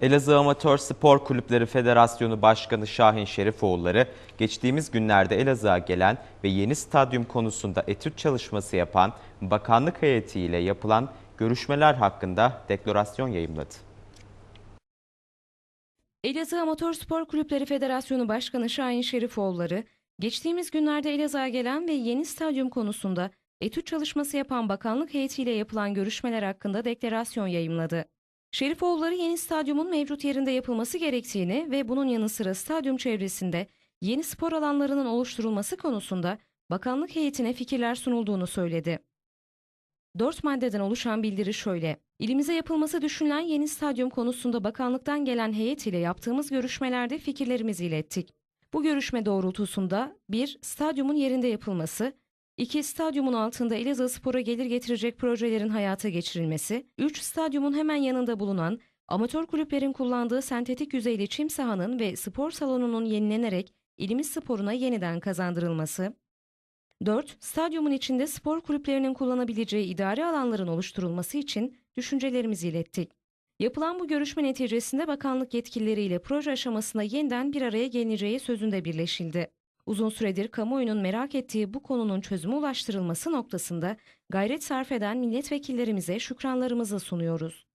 Elazığ Amatör Spor Kulüpleri Federasyonu Başkanı Şahin Şerifoğulları, geçtiğimiz günlerde Elazığ'a gelen ve yeni stadyum konusunda etüt çalışması yapan bakanlık heyetiyle yapılan görüşmeler hakkında deklarasyon yayımladı. Elazığ Amatör Spor Kulüpleri Federasyonu Başkanı Şahin Şerifoğulları, geçtiğimiz günlerde Elazığ'a gelen ve yeni stadyum konusunda etüt çalışması yapan bakanlık heyetiyle yapılan görüşmeler hakkında deklarasyon yayımladı. Şerifoğulları yeni stadyumun mevcut yerinde yapılması gerektiğini ve bunun yanı sıra stadyum çevresinde yeni spor alanlarının oluşturulması konusunda bakanlık heyetine fikirler sunulduğunu söyledi. Dört maddeden oluşan bildiri şöyle. İlimize yapılması düşünülen yeni stadyum konusunda bakanlıktan gelen heyet ile yaptığımız görüşmelerde fikirlerimizi ilettik. Bu görüşme doğrultusunda 1. Stadyumun yerinde yapılması, 2. Stadyumun altında Elazığ Spor'a gelir getirecek projelerin hayata geçirilmesi, 3. Stadyumun hemen yanında bulunan amatör kulüplerin kullandığı sentetik yüzeyli çim sahanın ve spor salonunun yenilenerek ilimiz sporuna yeniden kazandırılması, 4. Stadyumun içinde spor kulüplerinin kullanabileceği idari alanların oluşturulması için düşüncelerimizi ilettik. Yapılan bu görüşme neticesinde bakanlık yetkilileriyle proje aşamasında yeniden bir araya gelineceği sözünde birleşildi. Uzun süredir kamuoyunun merak ettiği bu konunun çözüme ulaştırılması noktasında gayret sarf eden milletvekillerimize şükranlarımızı sunuyoruz.